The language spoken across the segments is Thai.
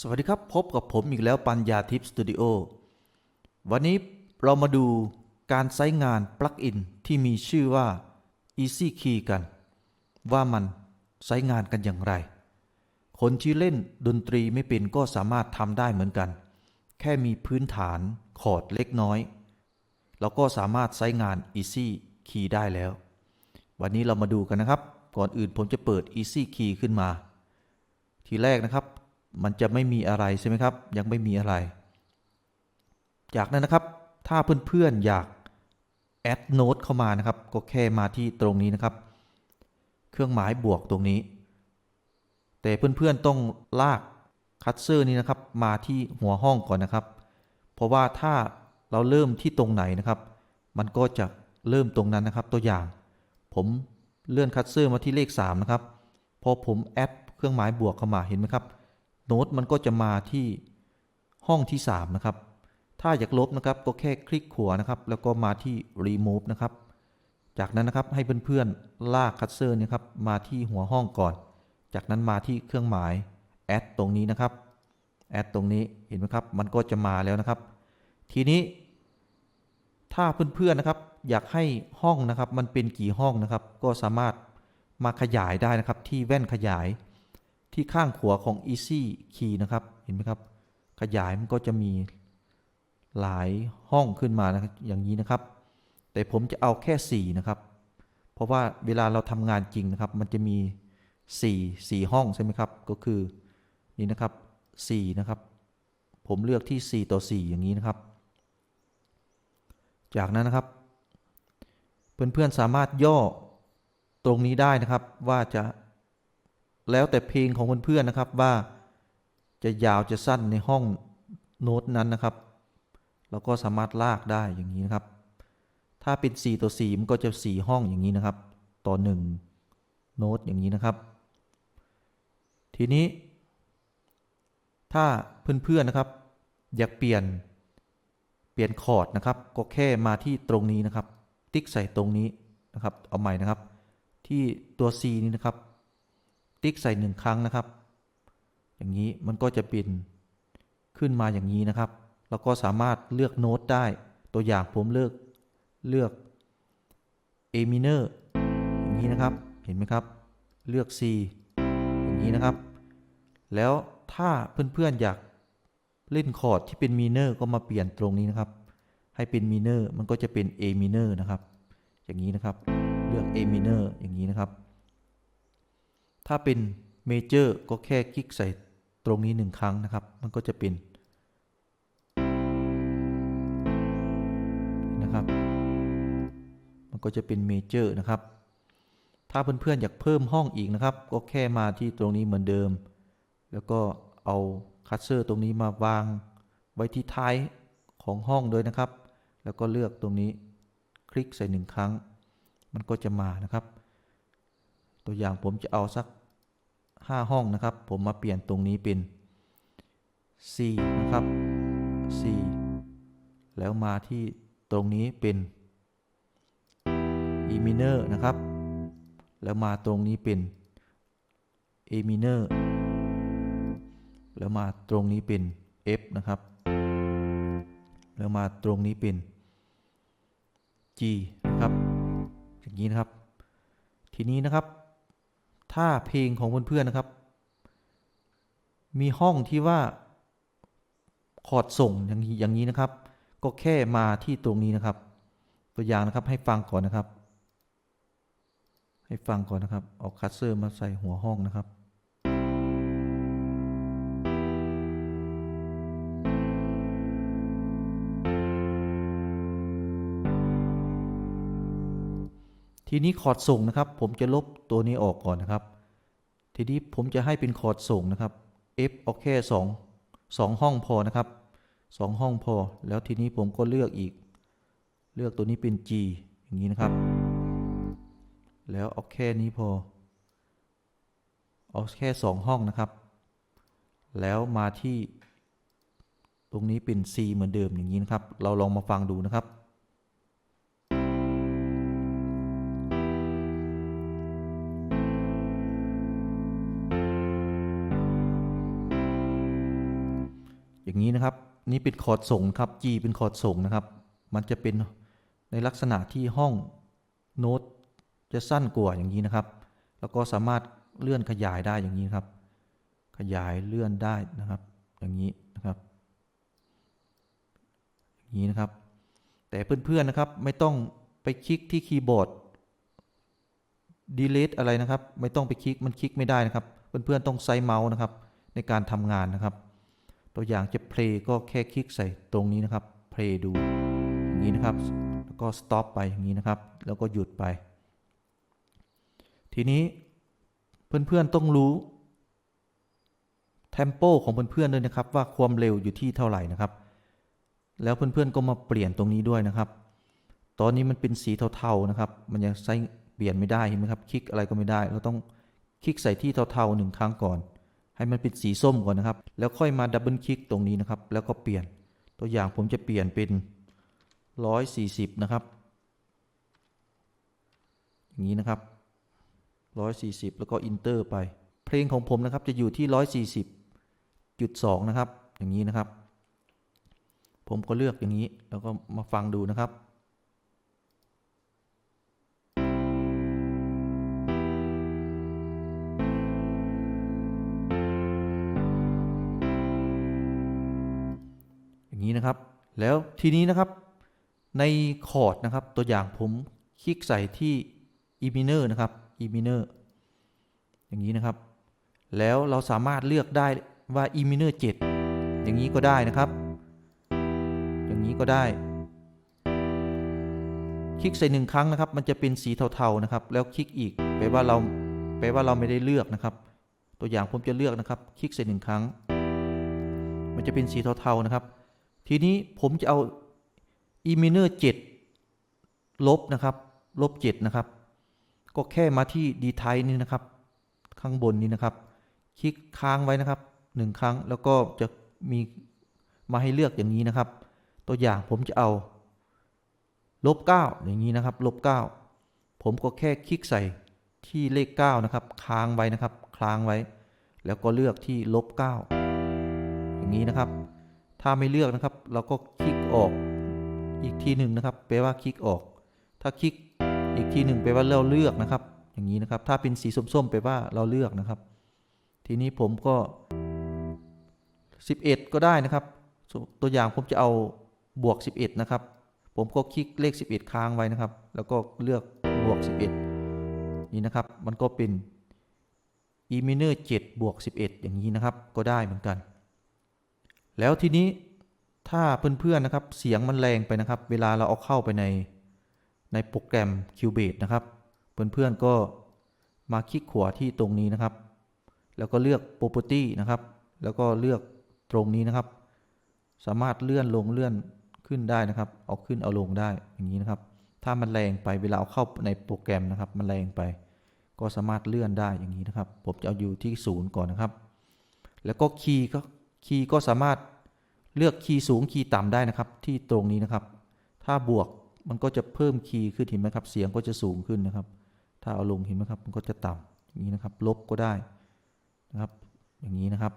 สวัสดีครับ พบกับผมอีกแล้วปัญญาทิพย์สตูดิโอวันนี้เรามาดูการใช้งานปลั๊กอินที่มีชื่อว่า Easy Key กัน ว่ามันใช้งานกันอย่างไร คนที่เล่นดนตรีไม่เป็นก็สามารถทำได้เหมือนกัน แค่มีพื้นฐานคอร์ดเล็กน้อยเราก็สามารถใช้งาน Easy Key ได้แล้ว วันนี้เรามาดูกันนะครับ ก่อนอื่นผมจะเปิด Easy Key ขึ้นมา ทีแรกนะครับ มันจะไม่มีอะไรใช่ไหมครับ ยังไม่มีอะไร จากนั้นนะครับ ถ้าเพื่อนๆอยากแอดโน้ตเข้ามานะครับ ก็แค่มาที่ตรงนี้นะครับ เครื่องหมายบวกตรงนี้ แต่เพื่อนๆต้องลากคัตเซอร์นี้นะครับ มาที่หัวห้องก่อนนะครับ เพราะว่าถ้าเราเริ่มที่ตรงไหนนะครับ มันก็จะเริ่มตรงนั้นนะครับ ตัวอย่าง ผมเลื่อนคัตเซอร์มาที่เลข 3 นะครับ พอผมแอดเครื่องหมายบวกเข้ามาเห็นไหมครับ โน้ตมันก็จะมาที่ห้องที่ 3 นะครับ ถ้าอยากลบนะครับก็แค่คลิกขวานะครับ แล้วก็มาที่ remove นะครับ จากนั้นนะครับให้เพื่อนๆลากคัตเซอร์นี่ยครับมาที่หัวห้องก่อน จากนั้นมาที่เครื่องหมาย add ตรงนี้นะครับ add ตรงนี้เห็นไหมครับ มันก็จะมาแล้วนะครับ ทีนี้ ถ้าเพื่อนๆนะครับ อยากให้ห้องนะครับ มันเป็นกี่ห้องนะครับ ก็สามารถมาขยายได้นะครับที่แว่นขยาย ที่ข้างขวาของ Easy Key นะครับ เห็นไหมครับ ขยายมันก็จะมีหลายห้องขึ้นมานะครับอย่างนี้นะครับ แต่ผมจะเอาแค่ 4 นะครับ เพราะว่าเวลาเราทำงานจริงนะครับ มันจะมี 4 4 ห้องใช่ไหมครับ ก็คือนี่นะครับ4นะครับ ผมเลือกที่ 4 ต่อ 4 อย่างนี้นะครับ จากนั้นนะครับ เพื่อนๆสามารถย่อตรงนี้ได้นะครับว่าจะ แล้วแต่เพลงของเพื่อนๆนะครับว่าจะยาวจะสั้นในห้องโน้ตนั้นนะครับ เราก็สามารถลากได้อย่างนี้นะครับ ถ้าเป็น 4 ต่อ4มันก็จะ 4 ห้องอย่างนี้นะครับ ต่อ 1 โน้ตอย่างนี้นะครับ ทีนี้ ถ้าเพื่อนๆนะครับ อยากเปลี่ยนเปลี่ยนคอร์ดนะครับ ก็แค่มาที่ตรงนี้นะครับ ติ๊กใส่ตรงนี้นะครับ เอาใหม่นะครับ ที่ตัว C นี้นะครับ ติ๊กใส่หนึ่งครั้งนะครับ อย่างนี้มันก็จะเป็นขึ้นมาอย่างนี้นะครับ แล้วก็สามารถเลือกโน้ตได้ ตัวอย่างผมเลือกเลือก A minor อย่างนี้นะครับ เห็นไหมครับ เลือก C อย่างนี้นะครับ แล้วถ้าเพื่อนๆอยากเล่นคอร์ดที่เป็นมีเนอร์ก็มาเปลี่ยนตรงนี้นะครับ ให้เป็นมีเนอร์มันก็จะเป็น A minor นะครับ อย่างนี้นะครับ เลือก A minor อย่างนี้นะครับ ถ้าเป็นเมเจอร์ก็แค่คลิกใส่ตรงนี้หนึ่งครั้งนะครับ มันก็จะเป็นนะครับ มันก็จะเป็นเมเจอร์นะครับ ถ้าเพื่อนๆอยากเพิ่มห้องอีกนะครับ ก็แค่มาที่ตรงนี้เหมือนเดิม แล้วก็เอาคัตเซอร์ตรงนี้มาวางไว้ที่ท้ายของห้องด้วยนะครับ แล้วก็เลือกตรงนี้คลิกใส่หนึ่งครั้ง มันก็จะมานะครับ ตัวอย่างผมจะเอาสัก 5 ห้องนะครับ ผมมาเปลี่ยนตรงนี้เป็น C นะครับ C แล้วมาที่ตรงนี้เป็น E minor นะครับ แล้วมาตรงนี้เป็น A minor แล้วมาตรงนี้เป็น F นะครับ แล้วมาตรงนี้เป็น G นะครับ อย่างนี้นะครับ ทีนี้นะครับ ถ้าเพลงของเพื่อนๆนะครับ มีห้องที่ว่าคอร์ดส่งอย่างนี้อย่างนี้นะครับ ก็แค่มาที่ตรงนี้นะครับ ตัวอย่างนะครับให้ฟังก่อนนะครับ ให้ฟังก่อนนะครับเอาคัตเซอร์มาใส่หัวห้องนะครับ ทีนี้คอร์ดส่งนะครับ ผมจะลบตัวนี้ออกก่อนนะครับ ทีนี้ผมจะให้เป็นคอร์ดส่งนะครับ F เอาแค่สองสองห้องพอนะครับสองห้องพอ แล้วทีนี้ผมก็เลือกอีก เลือกตัวนี้เป็น G อย่างนี้นะครับ แล้วเอาแค่นี้พอ เอาแค่สองห้องนะครับ แล้วมาที่ ตรงนี้เป็น C เหมือนเดิมอย่างนี้นะครับ เราลองมาฟังดูนะครับ อย่างนี้นะครับ นี่เป็นคอร์ดส่งครับ G เป็นคอร์ดส่งนะครับ มันจะเป็นในลักษณะที่ห้องโน้ตจะสั้นกว่าอย่างนี้นะครับ แล้วก็สามารถเลื่อนขยายได้อย่างนี้ครับ ขยายเลื่อนได้นะครับ อย่างนี้นะครับ อย่างนี้นะครับ แต่เพื่อนๆนะครับไม่ต้องไปคลิกที่คีย์บอร์ด delete อะไรนะครับ ไม่ต้องไปคลิกมันคลิกไม่ได้นะครับ เพื่อนๆต้องใช้เมาส์นะครับ ในการทำงานนะครับ ตัวอย่างจะ play ก็แค่คลิกใส่ตรงนี้นะครับ play ดูอย่างนี้นะครับ แล้วก็ stop ไปอย่างนี้นะครับ แล้วก็หยุดไป ทีนี้เพื่อนๆต้องรู้ tempo ของเพื่อนๆด้วยนะครับ ว่าความเร็วอยู่ที่เท่าไหร่นะครับ แล้วเพื่อนๆก็มาเปลี่ยนตรงนี้ด้วยนะครับ ตอนนี้มันเป็นสีเทาๆนะครับ มันยังใช้เปลี่ยนไม่ได้เห็นไหมครับ คลิกอะไรก็ไม่ได้ เราต้องคลิกใส่ที่เทาๆหนึ่งครั้งก่อน ให้มันเป็นสีส้มก่อนนะครับ แล้วค่อยมาดับเบิลคลิกตรงนี้นะครับ แล้วก็เปลี่ยน ตัวอย่างผมจะเปลี่ยนเป็น 140 นะครับ อย่างนี้นะครับ 140 แล้วก็อินเตอร์ไป เพลงของผมนะครับจะอยู่ที่ 140.2 นะครับ อย่างนี้นะครับ ผมก็เลือกอย่างนี้ แล้วก็มาฟังดูนะครับ อย่างนี้นะครับ แล้วทีนี้นะครับในคอร์ดนะครับ ตัวอย่างผมคลิกใส่ที่ e minor นะครับ e minor อย่างนี้นะครับ แล้วเราสามารถเลือกได้ว่า e minor 7อย่างนี้ก็ได้นะครับ อย่างนี้ก็ได้ คลิกใส่หนึ่งครั้งนะครับ มันจะเป็นสีเทาๆนะครับ แล้วคลิกอีกแปลว่าเราแปลว่าเราไม่ได้เลือกนะครับ ตัวอย่างผมจะเลือกนะครับ คลิกใส่หนึ่งครั้ง มันจะเป็นสีเทาๆนะครับ ทีนี้ผมจะเอา e minor 7ลบนะครับ ลบ7นะครับ ก็แค่มาที่ d t y p e นี่นะครับ ข้างบนนี้นะครับ คลิกค้างไว้นะครับหนึ่งครั้งแล้วก็จะมีมาให้เลือกอย่างนี้นะครับ ตัวอย่างผมจะเอาลบ9อย่างนี้นะครับลบ9ผมก็แค่คลิกใส่ที่เลข9นะครับ ค้างไว้นะครับ ค้างไว้ แล้วก็เลือกที่ลบ9อย่างนี้นะครับ ถ้าไม่เลือกนะครับ เราก็คลิกออกอีกทีหนึ่งนะครับแปลว่าคลิกออก ถ้าคลิกอีกทีหนึ่งแปลว่าเราเลือกนะครับ อย่างนี้นะครับ ถ้าเป็นสีส้มๆแปลว่าเราเลือกนะครับ ทีนี้ผมก็ 11 ก็ได้นะครับ ตัวอย่างผมจะเอาบวก 11 นะครับ ผมก็คลิกเลข 11 ค้างไว้นะครับ แล้วก็เลือกบวก 11 นี่นะครับ มันก็เป็น e minor 7บวก11 อย่างนี้นะครับ ก็ได้เหมือนกัน แล้วทีนี้ถ้าเพื่อนๆนะครับเสียงมันแรงไปนะครับ เวลาเราเอาเข้าไปในในโปรแกรม Cubase นะครับเพื่อนๆก็มาคลิกขวาที่ตรงนี้นะครับ แล้วก็เลือก property นะครับ แล้วก็เลือกตรงนี้นะครับ สามารถเลื่อนลงเลื่อนขึ้นได้นะครับ เอาขึ้นเอาลงได้อย่างนี้นะครับ ถ้ามันแรงไปเวลาเอาเข้าในโปรแกรมนะครับ มันแรงไป ก็สามารถเลื่อนได้อย่างนี้นะครับ ผมจะเอาอยู่ที่ศูนย์ก่อนนะครับ แล้วก็คีย์ก็ คีย์ก็สามารถเลือกคีย์สูงคีย์ต่ำได้นะครับ ที่ตรงนี้นะครับ ถ้าบวกมันก็จะเพิ่มคีย์ขึ้นเห็นไหมครับ เสียงก็จะสูงขึ้นนะครับ ถ้าเอาลงเห็นไหมครับ มันก็จะต่ำอย่างนี้นะครับ ลบก็ได้นะครับ อย่างนี้นะครับ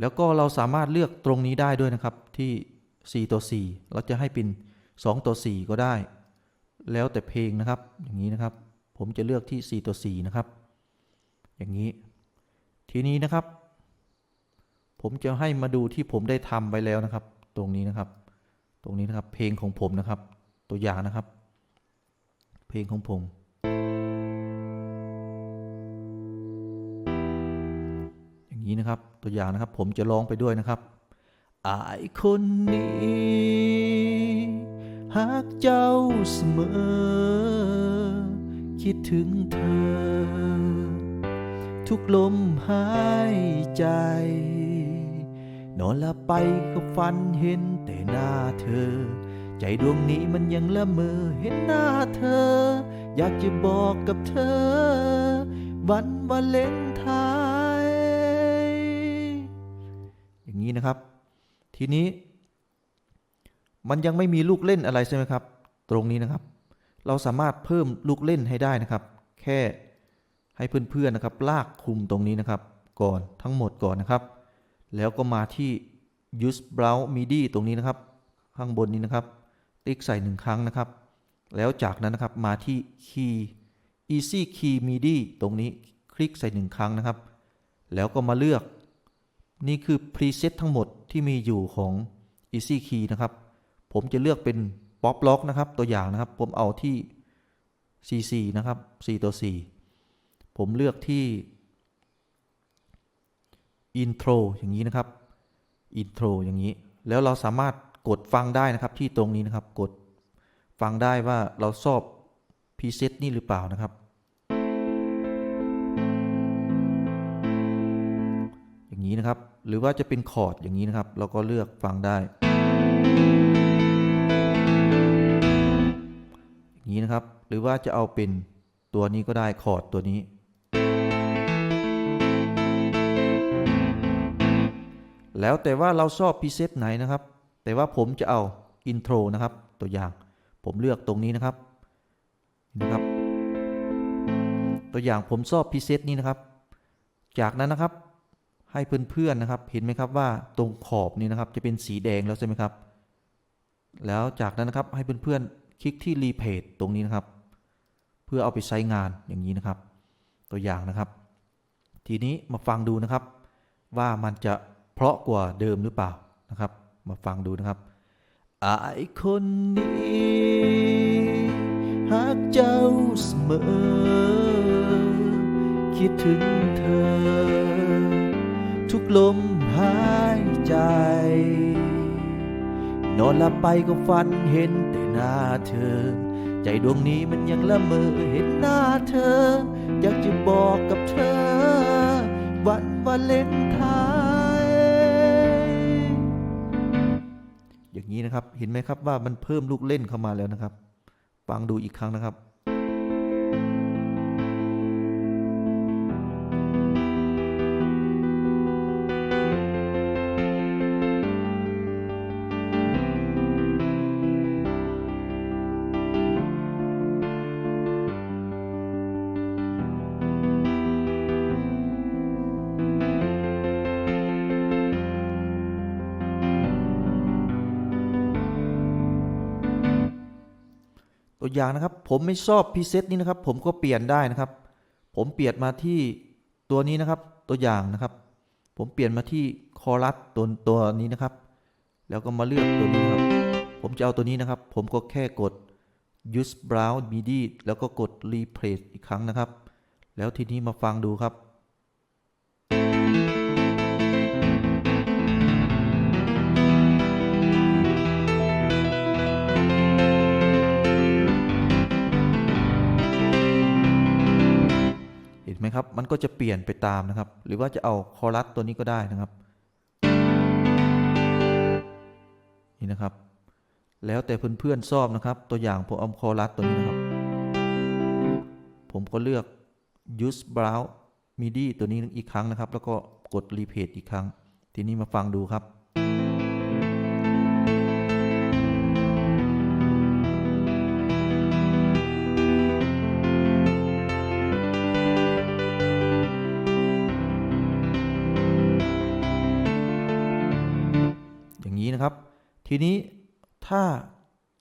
แล้วก็เราสามารถเลือกตรงนี้ได้ด้วยนะครับที่ 4 ต่อ 4 เราจะให้เป็น 2 ต่อ 4 ก็ได้ แล้วแต่เพลงนะครับ อย่างนี้นะครับ ผมจะเลือกที่ 4 ต่อ 4 นะครับ อย่างนี้ ทีนี้นะครับ ผมจะให้มาดูที่ผมได้ทำไปแล้วนะครับ ตรงนี้นะครับ ตรงนี้นะครับ เพลงของผมนะครับ ตัวอย่างนะครับ เพลงของผมอย่างนี้นะครับตัวอย่างนะครับ ผมจะร้องไปด้วยนะครับอายคนนี้หากเจ้าเสมอ คิดถึงเธอ ทุกลมหายใจ นอนหลับไปก็ฝันเห็นแต่หน้าเธอ ใจดวงนี้มันยังละเมอเห็นหน้าเธอ อยากจะบอกกับเธอ วันวาเลนไทน์อย่างนี้นะครับ ทีนี้ มันยังไม่มีลูกเล่นอะไรใช่ไหมครับ ตรงนี้นะครับ เราสามารถเพิ่มลูกเล่นให้ได้นะครับ แค่ ให้เพื่อนๆนะครับ ลากคุมตรงนี้นะครับ ก่อนทั้งหมดก่อนนะครับ แล้วก็มาที่ use browse midi ตรงนี้นะครับ ข้างบนนี้นะครับ ติ๊กใส่หนึ่งครั้งนะครับ แล้วจากนั้นนะครับมาที่ key easy key midi ตรงนี้คลิกใส่หนึ่งครั้งนะครับ แล้วก็มาเลือก นี่คือ preset ทั้งหมดที่มีอยู่ของ easy key นะครับ ผมจะเลือกเป็น pop lock นะครับ ตัวอย่างนะครับ ผมเอาที่ cc นะครับ 4 ตัว 4 ผมเลือกที่ intro อย่างนี้นะครับ intro อย่างนี้ แล้วเราสามารถกดฟังได้นะครับที่ตรงนี้นะครับ กดฟังได้ว่าเราชอบ preset นี่หรือเปล่านะครับ อย่างนี้นะครับ หรือว่าจะเป็นคอร์ดอย่างนี้นะครับ เราก็เลือกฟังได้ อย่างนี้นะครับ หรือว่าจะเอาเป็นตัวนี้ก็ได้คอร์ดตัวนี้ แล้วแต่ว่าเราชอบพรีเซตไหนนะครับ แต่ว่าผมจะเอาอินโทรนะครับ ตัวอย่างผมเลือกตรงนี้นะครับนะครับ ตัวอย่างผมชอบพรีเซตนี้นะครับ จากนั้นนะครับให้เพื่อนๆนะครับ เห็นไหมครับว่าตรงขอบนี้นะครับ จะเป็นสีแดงแล้วใช่ไหมครับ แล้วจากนั้นนะครับให้เพื่อนๆคลิกที่รีเพจตรงนี้นะครับ เพื่อเอาไปใช้งานอย่างนี้นะครับ ตัวอย่างนะครับ ทีนี้มาฟังดูนะครับว่ามันจะ เพราะกว่าเดิมหรือเปล่านะครับ มาฟังดูนะครับไอคนนี้หากเจ้าเสมอ คิดถึงเธอ ทุกลมหายใจ นอนหลับไปก็ฝันเห็นแต่หน้าเธอ ใจดวงนี้มันยังละเมอเห็นหน้าเธอ อยากจะบอกกับเธอ วันวาเลนไทน์ นี้นะครับ เห็นไหมครับว่ามันเพิ่มลูกเล่นเข้ามาแล้วนะครับฟังดูอีกครั้งนะครับ ตัวอย่างนะครับ ผมไม่ชอบพรีเซตนี้นะครับ ผมก็เปลี่ยนได้นะครับ ผมเปลี่ยนมาที่ตัวนี้นะครับ ตัวอย่างนะครับ ผมเปลี่ยนมาที่คอรัสตัวตัวนี้นะครับ แล้วก็มาเลือกตัวนี้ครับ ผมจะเอาตัวนี้นะครับ ผมก็แค่กด use browse midi แล้วก็กด replace อีกครั้งนะครับ แล้วทีนี้มาฟังดูครับ นไหมครับ มันก็จะเปลี่ยนไปตามนะครับ หรือว่าจะเอาคอรัสตัวนี้ก็ได้นะครับ นี่นะครับ แล้วแต่เพื่อนๆชอบนะครับ ตัวอย่างผมเอาคอรัสตัวนี้นะครับ ผมก็เลือก use brow midi ตัวนี้อีกครั้งนะครับ แล้วก็กด repeat อีกครั้ง ทีนี้มาฟังดูครับ ทีนี้ถ้า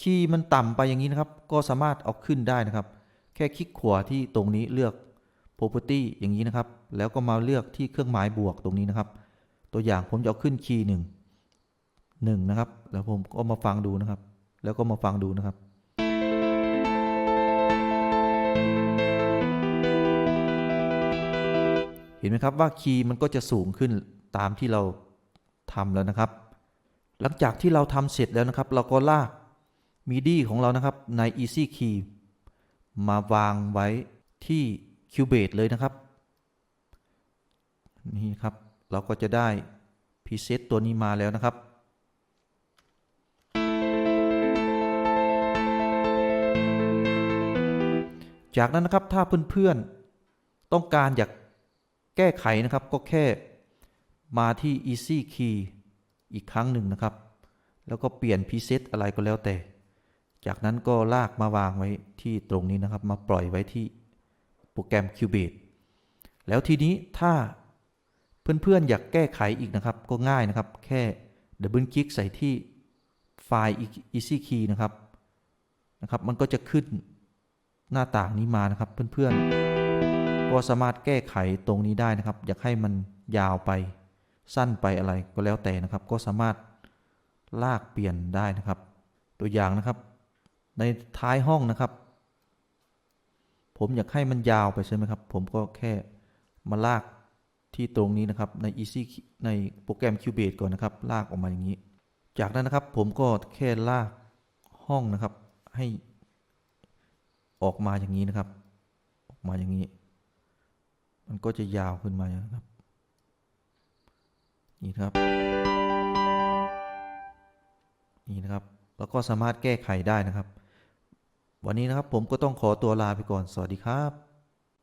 คีย์มันต่ำไปอย่างนี้นะครับ ก็สามารถเอาขึ้นได้นะครับ แค่คลิกขวาที่ตรงนี้เลือก property อย่างนี้นะครับ แล้วก็มาเลือกที่เครื่องหมายบวกตรงนี้นะครับ ตัวอย่างผมจะเอาขึ้นคีย์หนึ่งหนึ่งนะครับ แล้วผมก็มาฟังดูนะครับ แล้วก็มาฟังดูนะครับเห็นไหมครับว่าคีย์มันก็จะสูงขึ้นตามที่เราทำแล้วนะครับ หลังจากที่เราทำเสร็จแล้วนะครับ เราก็ลาก MIDI ของเรานะครับใน Easy Key มาวางไว้ที่ Cubase เลยนะครับ นี่ครับ เราก็จะได้พ e เซตตัวนี้มาแล้วนะครับจากนั้นนะครับถ้าเพื่อนๆต้องการอยากแก้ไขนะครับก็แค่มาที่ Easy Key อีกครั้งหนึ่งนะครับ แล้วก็เปลี่ยนพ e เซตอะไรก็แล้วแต่ จากนั้นก็ลากมาวางไว้ที่ตรงนี้นะครับ มาปล่อยไว้ที่โปรแกรม Cubase แล้วทีนี้ถ้าเพื่อนๆ อยากแก้ไขอีกนะครับ ก็ง่ายนะครับ แค่ดับเบิลคลิกใส่ที่ไฟล์ Easy Key นะครับนะครับ มันก็จะขึ้นหน้าต่างนี้มานะครับเพื่อนๆ ก็สามารถแก้ไขตรงนี้ได้นะครับ อยากให้มันยาวไป สั้นไปอะไรก็แล้วแต่นะครับ ก็สามารถลากเปลี่ยนได้นะครับ ตัวอย่างนะครับ ในท้ายห้องนะครับ ผมอยากให้มันยาวไปใช่ไหมครับ ผมก็แค่มาลากที่ตรงนี้นะครับใน Easy ในโปรแกรม Cubase ก่อนนะครับ ลากออกมาอย่างนี้ จากนั้นนะครับผมก็แค่ลากห้องนะครับ ให้ออกมาอย่างนี้นะครับ ออกมาอย่างนี้ มันก็จะยาวขึ้นมานะครับ นี่นะครับ นี่นะครับ แล้วก็สามารถแก้ไขได้นะครับ วันนี้นะครับผมก็ต้องขอตัวลาไปก่อน สวัสดีครับ